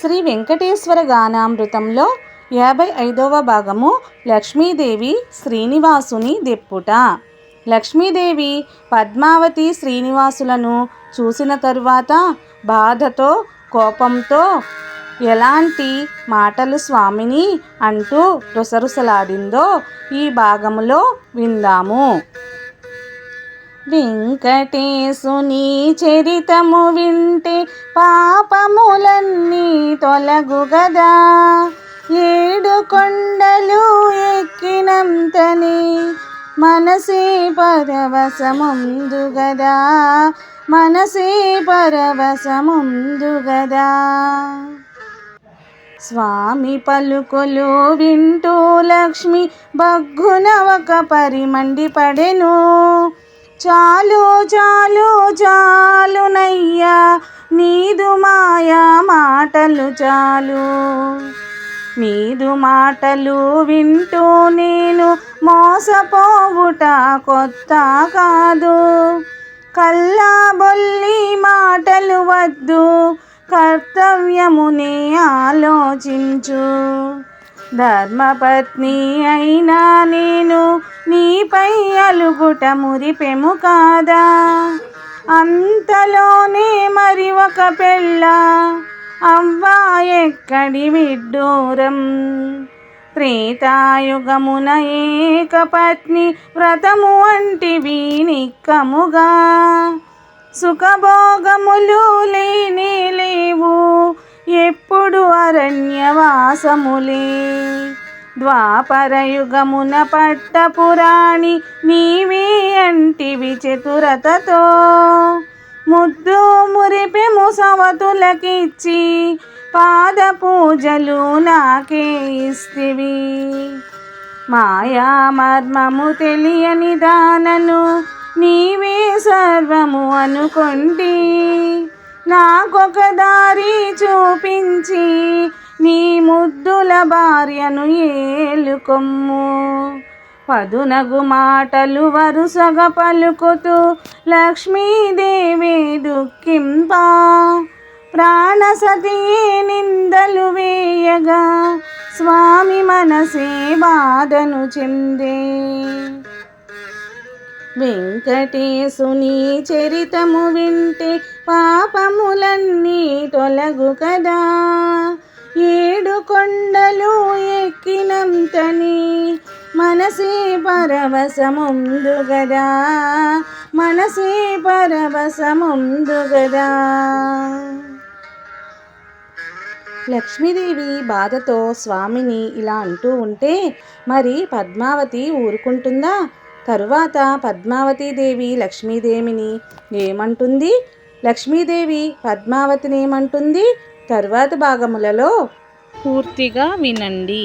శ్రీ వెంకటేశ్వర గానామృతంలో యాభై ఐదవ భాగము లక్ష్మీదేవి శ్రీనివాసుని దెప్పుట. లక్ష్మీదేవి పద్మావతి శ్రీనివాసులను చూసిన తరువాత బాధతో కోపంతో ఎలాంటి మాటలు స్వామిని అంటూ రుసరుసలాడిందో ఈ భాగములో విందాము. వెంకటేశుని చరితము వింటే పాపములన్నీ తొలగు గదా. ఏడు కొండలు ఎక్కినంతనే మనసే పరవశముందు గదా. మనసే పరవశముందు గదా. స్వామి పలుకులు వింటూ లక్ష్మి బగ్గున ఒక పరిమండి పడెను. చాలు చాలు చాలునయ్యా నీదు మాయా మాటలు చాలు. నీదు మాటలు వింటూ నేను మోసపోవుట కొత్త కాదు. కల్లా బొల్లి మాటలు వద్దు కర్తవ్యమునే ఆలోచించు. ధర్మపత్ని అయినా నేను నీపై అలుగుట మురిపెము కాదా? అంతలోనే మరి ఒక పెళ్ళ? అవ్వా ఎక్కడి విడ్డూరం? త్రేతాయుగమున ఏకపత్ని వ్రతము వంటివి నిక్కముగా సుఖభోగములు లేనే లేవు ఎప్పుడు అరణ్యవాసములే ద్వాపరయుగమున పట్టపురాణి నీవే అంటివి చతురతతో. ముద్దు మురిపి ముసవతులకిచ్చి పాద పూజలు నాకే ఇస్తివి. మాయా మర్మము తెలియని దానను నీవే సర్వము అనుకొంటి. నాకొక దారి చూపించి నీ ముద్దుల భార్యను ఏలుకొమ్ము. పదునగు మాటలు వరుసగా పలుకుతూ లక్ష్మీదేవి దుఃఖింప. ప్రాణసతియే నిందలు వేయగా స్వామి మనసే బాధను చెందే. వెంకటేశుని చరితము వింటే పాపములన్నీ తొలగు కదా. ఏడు కొండలు ఎక్కినంతని మనసే పరవశముందు గదా. మనసే పరవశముందు గదా. లక్ష్మీదేవి బాధతో స్వామిని ఇలా అంటూ ఉంటే మరి పద్మావతి ఊరుకుంటుందా? తరువాత పద్మావతీదేవి లక్ష్మీదేవిని ఏమంటుంది? లక్ష్మీదేవి పద్మావతిని ఏమంటుంది తరువాత భాగములలో పూర్తిగా వినండి.